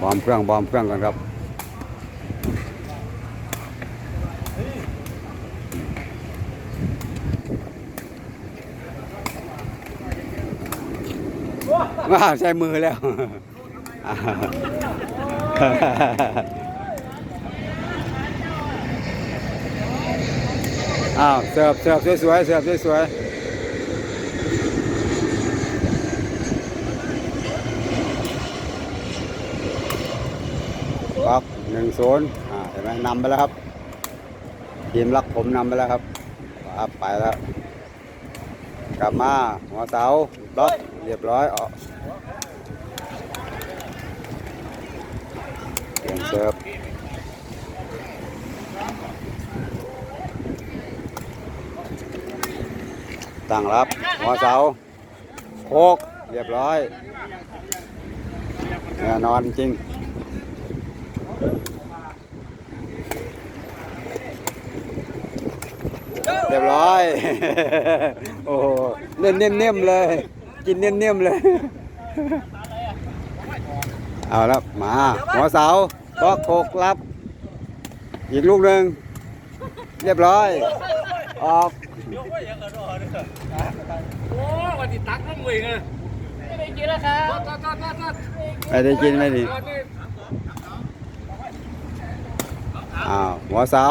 บอมเครื่องบอมเครื่องกันครับว้าใช้มือแล้วอ้าวเสิร์ฟเสิร์ฟสวยๆเสิร์ฟสวยๆครับ หนึ่งศูนย์อ่าเห็นไหมนำไปแล้วครับ ทีมรักผมนำไปแล้วครับครับไปแล้ว กลับมาหัวเสาล็อกเรียบร้อยออกเปลี่ยนเสิร์ฟตั้งรับ หัวเสาโคกเรียบร้อยแน่นอนจริง เรียบร้อย โอ้โหเล่นนิ่มๆเลย กินนิ่มๆเลย เอาแล้วมาหัวเสาบล็อกโคกรับ อีกลูกหนึ่งเรียบร้อย ออกโอ้วันที่ตักน้ำมือไงไม่ได้กินแล้วครับตัดตัดตัดตัดไม่ได้กินไม่ดีอ้าวหัวเสา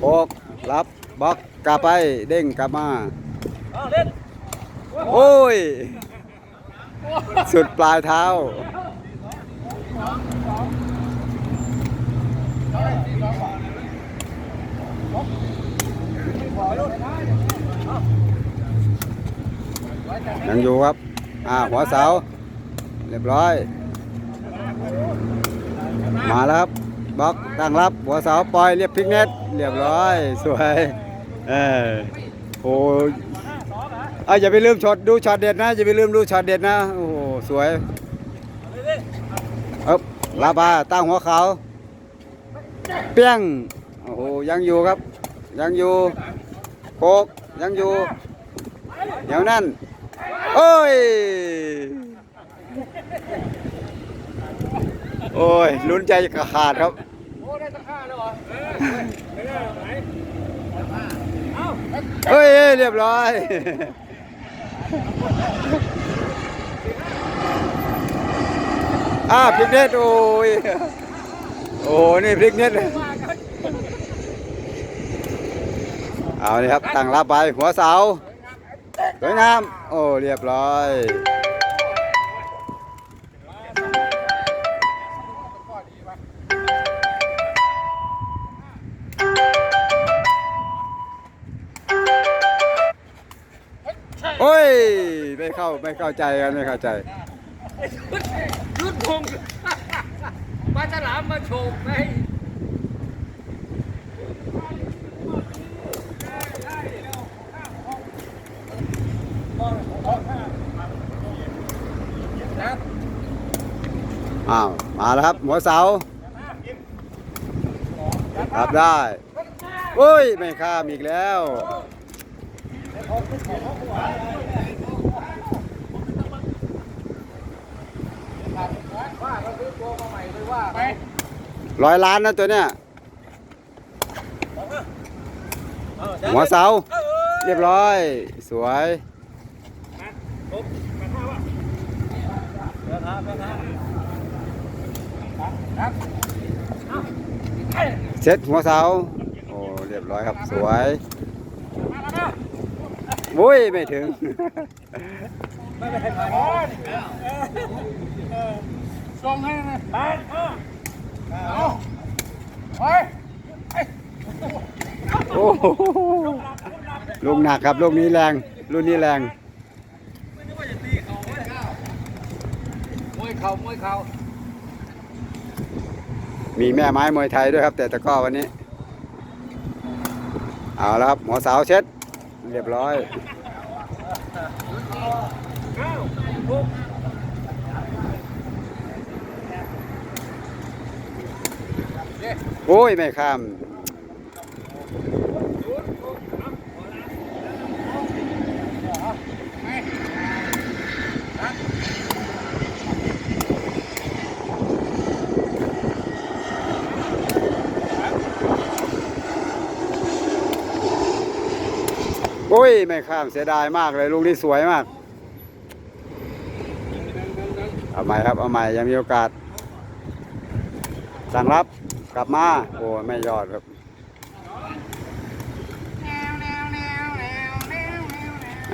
โคกรับบล็อกกลับไปเด้งกลับมาเอาเล่นโอ้ย สุดปลายเท้ายังอยู่ครับ อ่า หัวเสา เรียบร้อย มาแล้วครับ บล็อกตั้งรับหัวเสาปล่อยเรียบพลิกเน็ตเรียบร้อย สวยเออโอ้ยเอาอย่าไปลืมช็อตดูช็อตเด็ดนะอย่าไปลืมดูช็อตเด็ดนะโอ้โหสวยเอ๊บลาบาตั้งหัวเขาเปี้ยงโอ้โหยังอยู่ครับ ยังอยู่โคกยังอยู่เดี๋ยวนั่นโอ้ย โอ้ยลุ้นใจจะขาดครับโอ้ได้ตั้งห้าแล้วเหรอไม่ได้ไหนเอาเฮ้ยเรียบร้อยอ่าพริกเน็ตโอ้ยโอ้นี่พริกเน็ตเอาเลยครับตั้งรับไปหัวเสาสวยงามโอ้เรียบร้อย โอ้ย ไม่เข้าไม่เข้าใจกันไม่เข้าใจยุดพงปลาฉลามมาโฉบไงอ้าว มาแล้วครับ หัวเสารับได้ โอ้ย ไม่ข้ามอีกแล้วว่าเราซื้อตัวมาใหม่เลยว่าไปร้อยล้านนะตัวเนี้ยหัวเสา เรียบร้อย สวยเซ็ตหัวเสา โอ้ เรียบร้อยครับ สวย โอ้ย ไม่ถึง ส่งให้นะไปเอาไปโอ้โหลูกหนักครับลูกนี้แรงลูกนี้แรงมวยเข่ามวยเข่ามีแม่ไม้มวยไทยด้วยครับ แต่ตะกร้อวันนี้ เอาแล้วครับหัวเสาเช็ด เรียบร้อยโอ้ย ไม่ข้าม โอ้ย ไม่ข้ามเสียดายมากเลยลูกนี้สวยมาก เอาใหม่ครับ เอาใหม่ยังมีโอกาส สั่งรับกลับมา โอ้ไม่ยอดครับ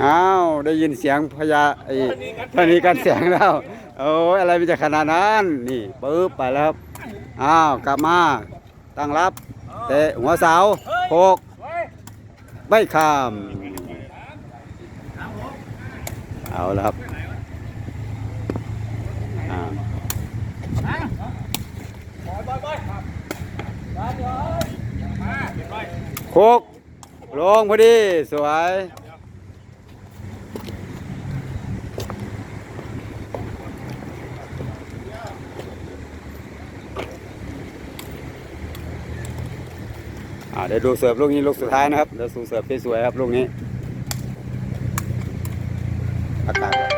อ้าวได้ยินเสียงพญาไอ้พนีกันเสียงแล้วโอ้ยอะไรมันจะขนาดนั้น นี่ปึ๊บไปแล้วครับอ้าวกลับมา ตั้งรับเตะหัวเสาโคก ไม่ข้าม เอาแล้วครับโคกลงพอดี สวย เดี๋ยวดูเสิร์ฟลูกนี้ลูกสุดท้ายนะครับเดี๋ยวสูเสิร์ฟสวยๆครับลูกนี้อากาศ